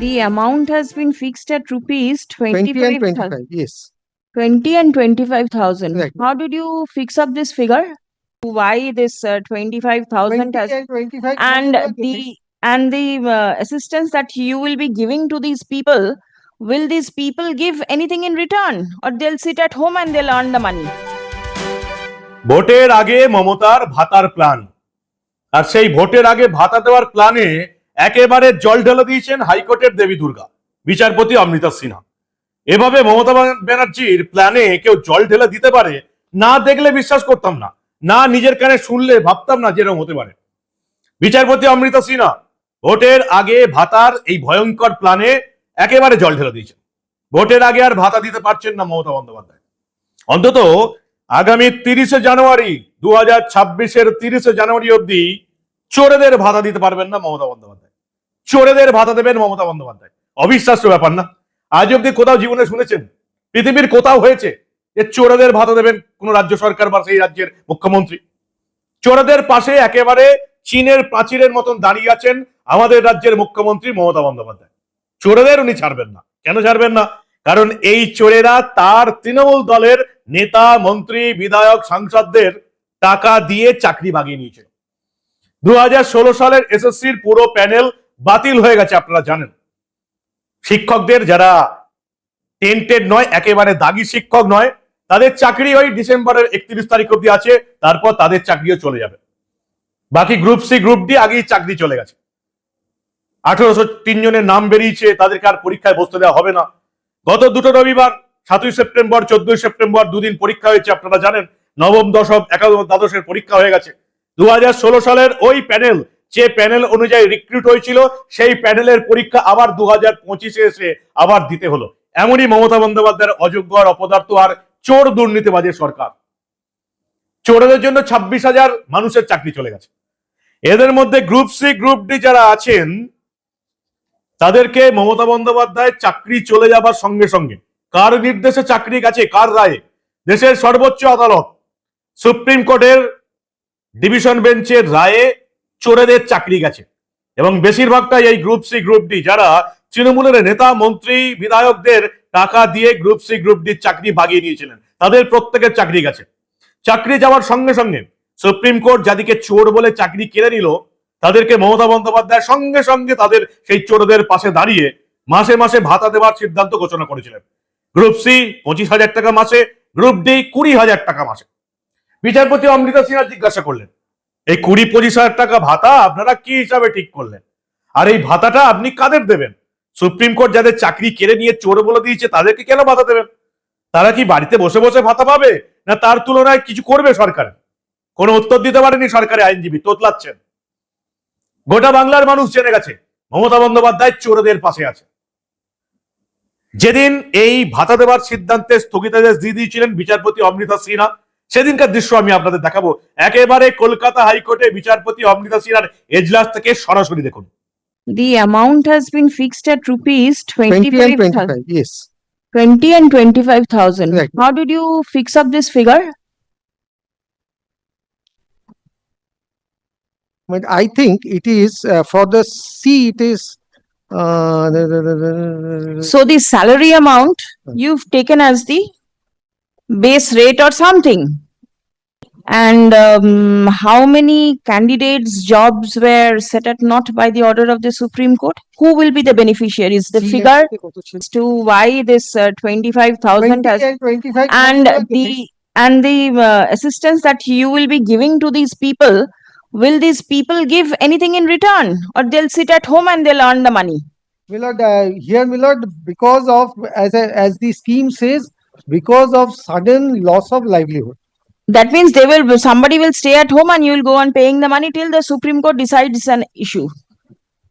The amount has been fixed at rupees 20 and 25,000. 25, yes. 20 and 25,000. Right. How did you fix up this figure? Why this uh, 25,000 20 has and 25. and you are getting. the and the uh, assistance that you will be giving to these people will these people give anything in return or they'll sit at home and they'll earn the money ভোটের আগে মমতার ভাতার plan আর সেই ভোটের আগে ভাতা দেওয়ার প্ল্যানে একেবারে জল ঢেলে দিয়েছেন হাইকোর্টের দেবী দুর্গা, বিচারপতি অমৃতা সিনহা। এভাবে মমতা ব্যানার্জির প্ল্যানে কেউ জল ঢেলে দিতে পারে, না দেখলে বিশ্বাস করতাম না না নিজের কানে শুনলে ভাবতাম না যেরকম হতে পারে। বিচারপতি অমৃতা সিনহা ভোটের আগে ভাতার এই ভয়ঙ্কর প্ল্যানে একেবারে জল ঢেলে দিয়েছেন। ভোটের আগে আর ভাতা দিতে পারছেন না মমতা বন্দ্যোপাধ্যায়। অন্তত আগামী তিরিশে জানুয়ারি দু হাজার ছাব্বিশের তিরিশে জানুয়ারি অবধি চোরেদের ভাতা দিতে পারবেন না মমতা বন্দ্যোপাধ্যায়। চোরেদের ভাতা দেবেন মমতা বন্দ্যোপাধ্যায়। অবিশ্বাস্য ব্যাপার না। আজ অব্দি কোথাও জীবনে শুনেছেন, পৃথিবীর কোথাও হয়েছে যে চোরেদের ভাতা দেবেন কোন রাজ্য সরকার বা সেই রাজ্যের মুখ্যমন্ত্রী। চোরেদের পাশে একেবারে চীনের প্রাচীরের মতন দাঁড়িয়ে আছেন আমাদের রাজ্যের মুখ্যমন্ত্রী মমতা বন্দ্যোপাধ্যায়। চোরেদের উনি ছাড়বেন না। কেন ছাড়বেন না? কারণ এই চোরেরা তার তৃণমূল দলের নেতা, মন্ত্রী, বিধায়ক, সাংসদদের টাকা দিয়ে চাকরি বাগিয়ে নিয়েছিল। দু সালের এসএসসির পুরো প্যানেল বাতিল হয়ে গেছে আপনারা জানেন। শিক্ষকদের যারা টেন্টেড নয়, একেবারে দাগি শিক্ষক নয়, তাদের চাকরি ওই ডিসেম্বরের একত্রিশ তারিখ অব্দি আছে, তারপর তাদের চাকরিও চলে যাবে। বাকি গ্রুপ সি গ্রুপ ডি আগেই চাকরি চলে গেছে। আঠারোশো তিনজনের নাম বেরিয়েছে, তাদেরকে আর পরীক্ষায় বসতে দেওয়া হবে না। গত দুটো রবিবার, সাতই সেপ্টেম্বর, চোদ্দই সেপ্টেম্বর দুদিন পরীক্ষা হয়েছে, আপনারা জানেন, নবম দশম একাদশ দ্বাদশের পরীক্ষা হয়ে গেছে। দু হাজার ষোলো সালের ওই প্যানেল যে প্যানেল অনুযায়ী রিক্রুট হয়েছিল, সেই প্যানেলের পরীক্ষা আবার দু হাজার পঁচিশে এসে আবার দিতে হলো। এমনই মমতা বন্দ্যোপাধ্যায়ের অযোগ্য আর অপদার্থ আর চোর দুর্নীতিবাজের সরকার। চোরদের জন্য ছাব্বিশ হাজার মানুষের চাকরি চলে গেছে। এদের মধ্যে গ্রুপ সি গ্রুপ ডি যারা আছেন, তাদেরকে মমতা বন্দ্যোপাধ্যায় চাকরি চলে যাবার সঙ্গে সঙ্গে কার নির্দেশে চাকরি গেছে, কার রায়ে? দেশের সর্বোচ্চ আদালত, সুপ্রিম কোর্টের ডিভিশন বেঞ্চের রায়ে চোরেদের চাকরি গেছে। এবং বেশিরভাগটাই এই গ্রুপ সি গ্রুপ ডি যারা তৃণমূলের নেতা, মন্ত্রী, বিধায়কদের টাকা দিয়ে গ্রুপ সি গ্রুপ ডি চাকরি ভাগিয়ে নিয়েছিলেন। তাদের প্রত্যেকের চাকরি গেছে। চাকরি যাওয়ার সঙ্গে সঙ্গে সুপ্রিম কোর্ট যাদেরকে চোর বলে চাকরি কেড়ে নিল, তাদেরকে মমতা বন্দ্যোপাধ্যায় সঙ্গে সঙ্গে তাদের সেই চোরদের পাশে দাঁড়িয়ে মাসে মাসে ভাতা দেওয়ার সিদ্ধান্ত ঘোষণা করেছিলেন। গ্রুপ সি পঁচিশ হাজার টাকা মাসে গ্রুপ ডি কুড়ি হাজার টাকা মাসে। বিচারপতি অমৃতা সিনহা জিজ্ঞাসা করলেন এই কুড়ি পঁচিশ হাজার টাকা ভাতা আপনারা কি হিসাবে ঠিক করলেন? আর এই ভাতাটা আপনি কাদের দেবেন? সুপ্রিম কোর্ট যাদের চাকরি কেড়ে নিয়ে চোর বলে দিয়েছে, তাদেরকে কেন ভাতা দেবেন? তারা কি বাড়িতে বসে বসে ভাতা পাবে? না তার তুলনায় কিছু করবে সরকার? কোনো উত্তর দিতে পারেনি সরকারি আইনজীবী, তোতলাচ্ছেন। গোটা বাংলার মানুষ জেনে গেছে, মমতা বন্দ্যোপাধ্যায় চোরদের পাশে আছে। যেদিন এই ভাতা দেওয়ার সিদ্ধান্তে স্থগিতাদেশ দিয়ে দিয়েছিলেন বিচারপতি অমৃতা সিনহা সেদিনকার দৃশ্য আমি আপনাদের দেখাবো একেবারে কলকাতা হাইকোর্টে বিচারপতি অমৃতা সিনহার এজলাস থেকে সরাসরি দেখুন the amount has been fixed at rupees 20 and 25,000 25, yes. 20 and 25,000 Right. how did you fix up this figure But I think it is uh, for the C, it is. Uh, so the salary amount Hmm. you've taken as the base rate or something. And um, how many candidates' jobs were set at naught by the order of the Supreme Court? Who will be the beneficiaries? The figure as to why this uh, 25,000 has. And the and the uh, assistance that you will be giving to these people, will these people give anything in return? Or they'll sit at home and they'll earn the money? Milord, uh, here, Milord, because of, as, a, as the scheme says, because of sudden loss of livelihood. that means they will somebody will stay at home and you will go on paying the money till the supreme court decides an issue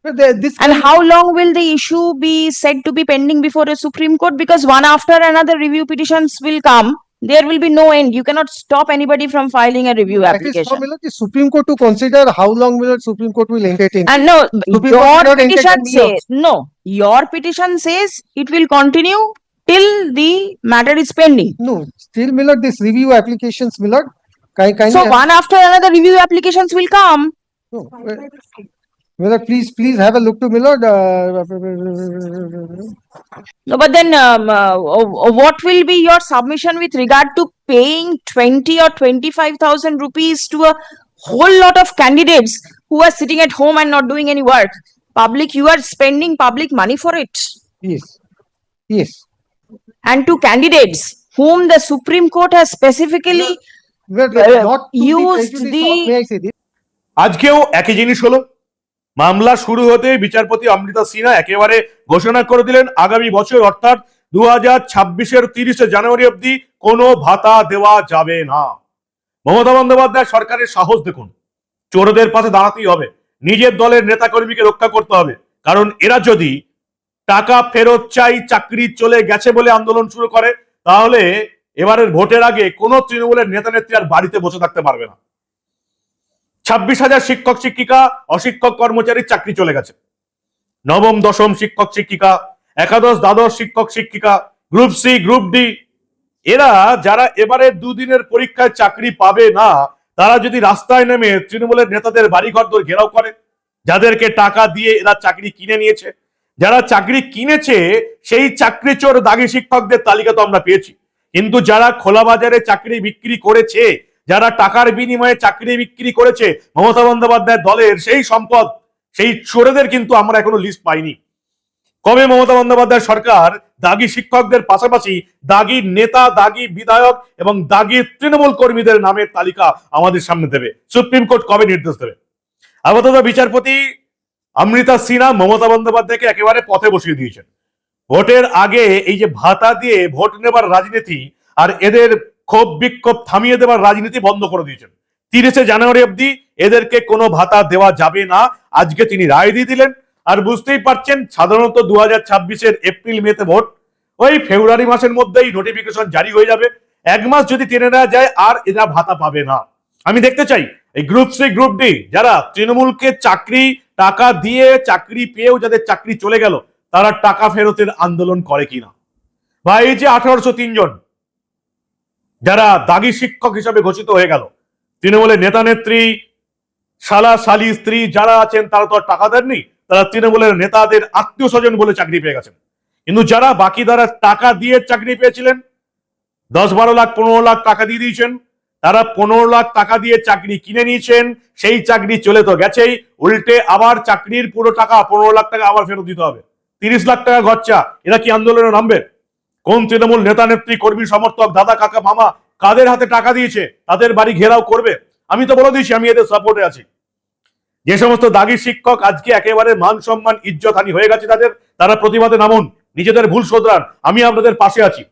the- This. and how long will the issue be said to be pending before a supreme court because one after another review petitions will come there will be no end you cannot stop anybody from filing a review That is application Millard, the Supreme Court to consider how long Millard Supreme Court will entertain. And no, Supreme your petition says, no, your petition says it will continue till the matter is pending. No, still Millard, this review applications Millard. Kind, kind. So one after another review applications will come. No, uh, please, please have a look to Milord. Uh, No, but then um, uh, uh, what will be your submission with regard to paying 20 or 25,000 rupees to a whole lot of candidates who are sitting at home and not doing any work? Public, you are spending public money for it. yes, yes. And to candidates whom the Supreme Court has specifically Uh, not to used the-? আজকেও একই জিনিস হলো। মামলা শুরু হতে বিচারপতি অমৃতা সিনহা একেবারে ঘোষণা করে দিলেন আগামী বছর অর্থাৎ দু হাজার ছাব্বিশের তিরিশে জানুয়ারি অবধি কোনো ভাতা দেওয়া যাবে না। মমতা বন্দ্যোপাধ্যায় সরকারের সাহস দেখুন চোরদের পাশে দাঁড়াতেই হবে। নিজের দলের নেতাকর্মীকে রক্ষা করতে হবে। কারণ এরা যদি টাকা ফেরত চাই, চাকরি চলে গেছে বলে আন্দোলন শুরু করে, তাহলে এবারের ভোটের আগে কোন তৃণমূলের নেতা নেত্রী আর বাড়িতে বসে থাকতে পারবে না। ছাব্বিশ হাজার শিক্ষক, শিক্ষিকা, অশিক্ষক, কর্মচারীর চাকরি চলে গেছে। নবম, দশম শিক্ষক, শিক্ষিকা, একাদশ, দ্বাদশ শিক্ষক, শিক্ষিকা, গ্রুপ সি, গ্রুপ ডি। এরা যারা এবারে দুদিনের পরীক্ষায় চাকরি পাবে না, তারা যদি রাস্তায় নেমে তৃণমূলের নেতাদের বাড়িঘর দর ঘেরাও করে, যাদেরকে টাকা দিয়ে এরা চাকরি কিনে নিয়েছে যারা চাকরি কিনেছে, সেই চাকরি চোর দাগি শিক্ষকদের তালিকা তো আমরা পেয়েছি। কিন্তু যারা খোলা বাজারে চাকরি বিক্রি করেছে, যারা টাকার বিনিময়ে চাকরি বিক্রি করেছে, মমতা বন্দ্যোপাধ্যায় দলের সেই সম্পদ, সেই চোরেদের কিন্তু আমরা এখনও লিস্ট পাইনি। কবে মমতা বন্দ্যোপাধ্যায় সরকার দাগি শিক্ষকদের পাশাপাশি দাগি নেতা, দাগি বিধায়ক এবং দাগি তৃণমূল কর্মীদের নামের তালিকা আমাদের সামনে দেবে? সুপ্রিম কোর্ট কবে নির্দেশ দেবে? আপাতত বিচারপতি অমৃতা সিনহা মমতা বন্দ্যোপাধ্যায়কে একেবারে পথে বসিয়ে দিয়েছেন। ভোটের আগে এই যে ভাতা দিয়ে ভোট নেবার রাজনীতি আর এদের ক্ষোভ বিক্ষোভ থামিয়ে দেবার রাজনীতি বন্ধ করে দিয়েছেন। তিরিশে জানুয়ারি অবধি এদেরকে কোনো ভাতা দেওয়া যাবে না। আজকে তিনি রায় দিয়ে দিলেন। আর বুঝতেই পারছেন, সাধারণত দু হাজার ছাব্বিশের এপ্রিল মেতে ভোট, ওই ফেব্রুয়ারি মাসের মধ্যেই নোটিফিকেশন জারি হয়ে যাবে। এক মাস যদি টেনে নেওয়া যায়, আর এরা ভাতা পাবে না। আমি দেখতে চাই, এই গ্রুপ সি গ্রুপ ডি যারা তৃণমূলকে চাকরি টাকা দিয়ে চাকরি পেয়েও যাদের চাকরি চলে গেল, তারা টাকা ফেরতের আন্দোলন করে কিনা? বা এই যে আঠারোশো জন, যারা দাগি শিক্ষক হিসাবে ঘোষিত হয়ে গেল, তৃণমূলের নেতা নেত্রী, শালা শালি স্ত্রী যারা আছেন, তারা তো আর টাকা দেননি, তারা তৃণমূলের নেতাদের আত্মীয় স্বজন বলে চাকরি পেয়ে গেছেন। কিন্তু যারা বাকি দ্বারা টাকা দিয়ে চাকরি পেয়েছিলেন, দশ বারো লাখ, পনেরো লাখ টাকা দিয়ে দিয়েছেন তারা পনেরো লাখ টাকা দিয়ে চাকরি কিনে নিয়েছেন, সেই চাকরি চলে তো গেছেই, উল্টে আবার চাকরির পুরো টাকা পনেরো লাখ টাকা আবার ফেরত দিতে হবে। তিরিশ লাখ টাকা খরচা, এরা কি আন্দোলনে নামবে? কোন তৃণমূল নেতা, নেত্রী, কর্মী, সমর্থক, দাদা, কাকা, মামা, কাদের হাতে টাকা দিয়েছে? তাদের বাড়ি ঘেরাও করবে? আমি তো বলে দিয়েছি, আমি এদের সাপোর্টে আছি। যে সমস্ত দাগি শিক্ষক আজকে একেবারে মান সম্মান, ইজ্জত হানি হয়ে গেছে তাদের, তারা প্রতিবাদে নামুন। নিজেদের ভুল শোধরান, আমি আপনাদের পাশে আছি।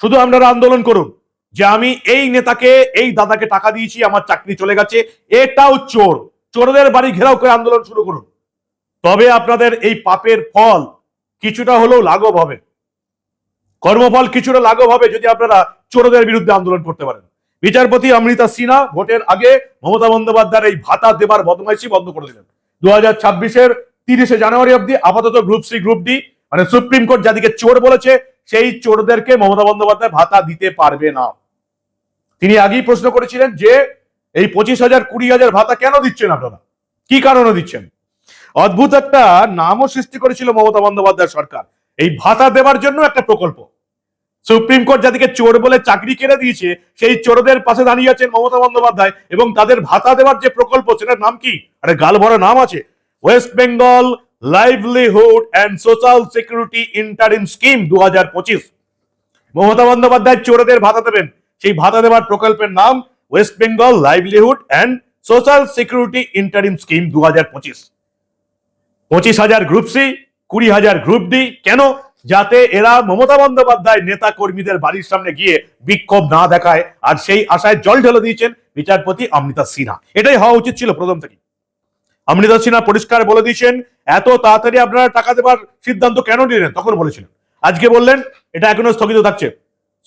শুধু আপনারা আন্দোলন করুন। যে আমি এই নেতাকে, এই দাদাকে টাকা দিয়েছি, আমার চাকরি চলে গেছে, এটাও চোর। চোরদের বাড়ি ঘেরাও করে আন্দোলন শুরু করুন। তবে আপনাদের এই পাপের ফল কিছুটা হলেও লাঘব হবে। কর্মফল কিছুটা লাঘব হবে যদি আপনারা চোরদের বিরুদ্ধে আন্দোলন করতে পারেন। বিচারপতি অমৃতা সিনহা ভোটের আগে মমতা বন্দ্যোপাধ্যায়ের এই ভাতা দেবার বদমাইশি বন্ধ করে দিলেন। দু হাজার ছাব্বিশের তিরিশে জানুয়ারি অবধি আপাতত গ্রুপ সি, গ্রুপ ডি মানে সুপ্রিম কোর্ট যাদেরকে চোর বলেছে, সেই চোরদেরকে মমতা বন্দ্যোপাধ্যায় ভাতা দিতে পারবে না। তিনি আগেই প্রশ্ন করেছিলেন যে এই পঁচিশ হাজার, কুড়ি হাজার ভাতা কেন দিচ্ছেন আপনারা? কি কারণে দিচ্ছেন? অদ্ভুত একটা নামও সৃষ্টি করেছিল মমতা বন্দ্যোপাধ্যায় সরকার। এই ভাতা দেওয়ার জন্য একটা প্রকল্প। সুপ্রিম কোর্ট যাদেরকে চোর বলে চাকরি কেড়ে দিয়েছে, সেই চোরদের পাশে দাঁড়িয়ে আছেন মমতা বন্দ্যোপাধ্যায় এবং তাদের ভাতা দেওয়ার যে প্রকল্প, সেটার নাম কি? আরে গাল ভরা নাম আছে। West Bengal livelihood and social security interim scheme দু হাজার পঁচিশ। মমতা বন্দ্যোপাধ্যায় চোরদের ভাতা দেবেন। সেই ভাতা দেওয়ার প্রকল্পের নাম West Bengal livelihood and social security interim scheme দু হাজার পঁচিশ। পঁচিশ হাজার গ্রুপ সি কুড়ি হাজার গ্রুপ ডি কেন? যাতে এরা মমতা বন্দ্যোপাধ্যায় নেতা কর্মীদের বাড়ির সামনে গিয়ে বিক্ষোভ না দেখায়, আর সেই আশায় জল ঢেলে দিয়েছেন বিচারপতি অমৃতা সিনহা। এটাই হওয়া উচিত ছিল প্রথম থেকে অমৃতা সিনহা পরিষ্কার বলে দিয়েছেন, এত তাড়াতাড়ি আপনারা টাকা দেওয়ার সিদ্ধান্ত কেন নিলেন? তখন বলেছিলেন। আজকে বললেন, এটা এখনও স্থগিত থাকছে।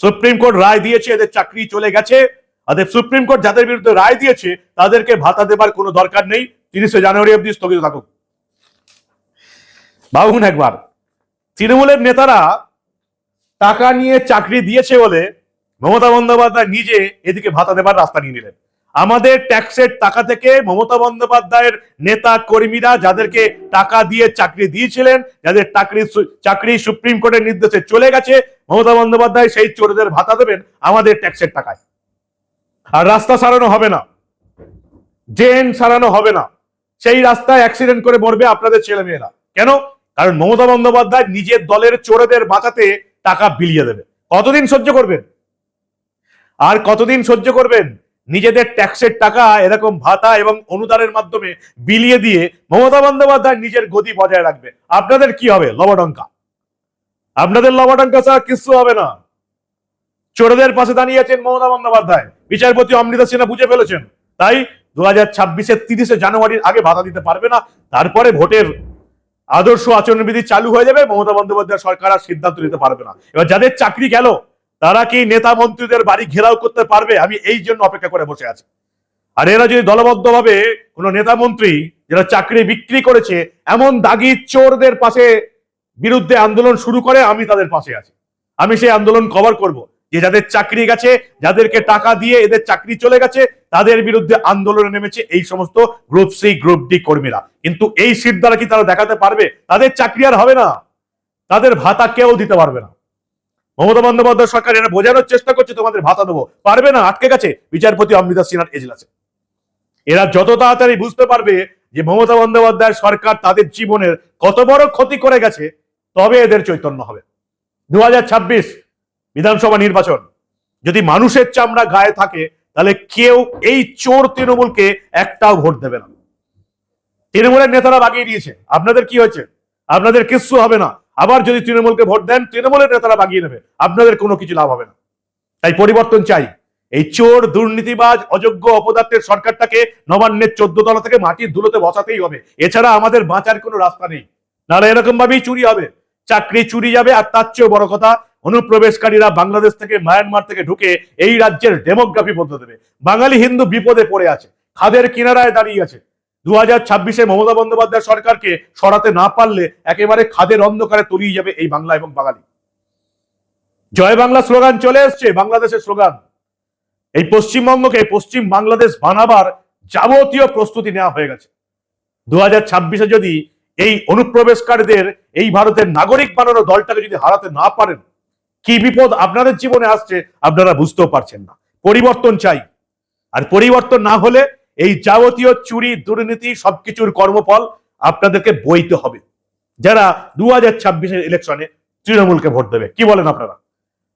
সুপ্রিম কোর্ট রায় দিয়েছে, এদের চাকরি চলে গেছে। অতএব সুপ্রিম কোর্ট যাদের বিরুদ্ধে রায় দিয়েছে, তাদেরকে ভাতা দেবার কোনো দরকার নেই। তিরিশে জানুয়ারি অব্দি স্থগিত থাকুক। ভাবুন একবার, তৃণমূলের নেতারা টাকা নিয়ে চাকরি দিয়েছে বলে মমতা বন্দ্যোপাধ্যায় নিজে এদিকে ভাতা দেবার রাস্তা নিয়ে নিলেন। আমাদের ট্যাক্সের টাকা থেকে মমতা বন্দ্যোপাধ্যায়ের নেতা কর্মীরা যাদেরকে টাকা দিয়ে চাকরি দিয়েছিলেন, যাদের চাকরি চাকরি সুপ্রিম কোর্টের নির্দেশে চলে গেছে, মমতা বন্দ্যোপাধ্যায় সেই চোরদের ভাতা দেবেন আমাদের ট্যাক্সের টাকায়। আর রাস্তা সারানো হবে না। ড্রেন সারানো হবে না। সেই রাস্তায় অ্যাক্সিডেন্ট করে মরবে আপনাদের ছেলেমেয়েরা। কেন? কারণ মমতা বন্দ্যোপাধ্যায় নিজের দলের চোরেদের বাঁচাতে টাকা বিলিয়ে দেবে। কতদিন সহ্য করবেন? আর কতদিন সহ্য করবেন? নিজেদের ট্যাক্সের টাকা এরকম ভাতা এবং অনুদানের মাধ্যমে বিলিয়ে দিয়ে মমতা বন্দ্যোপাধ্যায় নিজের গতি বজায় রাখবে। আপনাদের কি হবে? লবডঙ্কা। আপনাদের লবডঙ্কা ছাড়া কিছু হবে না। চোরদের পাশে দাঁড়িয়ে আছেন মমতা বন্দ্যোপাধ্যায়। বিচারপতি অমৃতা সিনহা বুঝে ফেলেছেন। তাই দু হাজার ছাব্বিশের তিরিশে জানুয়ারির আগে ভাতা দিতে পারবে না। তারপরে ভোটের আদর্শ আচরণবিধি চালু হয়ে যাবে। মমতা বন্দ্যোপাধ্যায় সরকার আর সিদ্ধান্ত নিতে পারবে না। এবার যাদের চাকরি গেল তারা কি নেতা মন্ত্রীদের বাড়ি ঘেরাও করতে পারবে? আমি এই জন্য অপেক্ষা করে বসে আছি। আর এরা যদি দলবদ্ধভাবে কোনো নেতা মন্ত্রী যারা চাকরি বিক্রি করেছে, এমন দাগি চোরদের পাশে বিরুদ্ধে আন্দোলন শুরু করে, আমি তাদের পাশে আছি। আমি সেই আন্দোলন কভার করব। যে যাদের চাকরি গেছে, যাদেরকে টাকা দিয়ে এদের চাকরি চলে গেছে, তাদের বিরুদ্ধে আন্দোলনে নেমেছে এই সমস্ত গ্রুপ সি, গ্রুপ ডি কর্মীরা। কিন্তু এই সিট দ্বারা কি তারা দেখাতে পারবে? তাদের চাকরি আর হবে না। তাদের ভাতা কেউ দিতে পারবে না। মমতা বন্দ্যোপাধ্যায় সরকার এটা বোঝানোর চেষ্টা করছে, তোমাদের ভাতা দেবো। পারবে না? আটকে গেছে। বিচারপতি অমৃতা সিনহার এজলাসে এরা যত তাড়াতাড়ি বুঝতে পারবে যে মমতা বন্দ্যোপাধ্যায় সরকার তাদের জীবনের কত বড় ক্ষতি করে গেছে, তবে এদের চৈতন্য হবে। দুহাজার ছাব্বিশ বিধানসভা নির্বাচন। যদি মানুষের চামড়া গায়ে থাকে, তাহলে কেউ এই চোর তৃণমূলকে একটাও ভোট দেবে না। তৃণমূলের নেতারা বাগিয়ে দিয়েছে। আপনাদের কি হয়েছে? আপনাদের কিচ্ছু হবে না। আবার যদি তৃণমূলকে ভোট দেন, তৃণমূলের নেতারা বাগিয়ে নেবে। আপনাদের কোনো কিছু লাভ হবে না। তাই পরিবর্তন চাই। এই চোর, দুর্নীতিবাজ, অযোগ্য অপদার্থের সরকারটাকে নবান্নের চোদ্দ তলা থেকে মাটির ধুলোতে বসাতেই হবে। এছাড়া আমাদের বাঁচার কোনো রাস্তা নেই। নাহলে এরকম ভাবেই চুরি হবে। চাকরি চুরি যাবে, আর তার চেয়েও বড় কথা, অনুপ্রবেশকারীরা বাংলাদেশ থেকে মায়ানমার থেকে ঢুকে এই রাজ্যের ডেমোগ্রাফি বদলে দেবে। বাঙালি হিন্দু বিপদে পড়ে আছে। খাদের কিনারায় দাঁড়িয়ে আছে। দু হাজার ছাব্বিশে মমতা বন্দ্যোপাধ্যায় সরকারকে সরাতে না পারলে একেবারে খাদের অন্ধকারে তলিয়ে যাবে এই বাংলা এবং বাঙালি। জয় বাংলা স্লোগান চলে এসছে, বাংলাদেশের স্লোগান। এই পশ্চিমবঙ্গকে পশ্চিম বাংলাদেশ বানাবার যাবতীয় প্রস্তুতি নেওয়া হয়ে গেছে। দু হাজার ছাব্বিশে যদি এই অনুপ্রবেশকারীদের, এই ভারতের নাগরিক বানানো দলটাকে যদি হারাতে না পারেন, কি বিপদ আপনাদের জীবনে আসছে আপনারা বুঝতেও পারছেন না। পরিবর্তন চাই। আর পরিবর্তন না হলে এই যাবতীয় চুরি, দুর্নীতি সবকিছুর কর্মফল আপনাদেরকে বইতে হবে। যারা দু হাজার ছাব্বিশের ইলেকশনে তৃণমূলকে ভোট দেবে, কি বলেন আপনারা?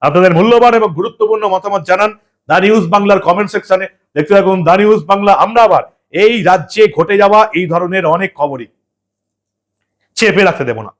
আপনাদের মূল্যবান এবং গুরুত্বপূর্ণ মতামত জানান দা নিউজ বাংলার কমেন্ট সেকশনে দেখতে থাকুন দা নিউজ বাংলা, আমরা আবার এই রাজ্যে ঘটে যাওয়া এই ধরনের অনেক খবরই। চেপে রাখতে দেব না।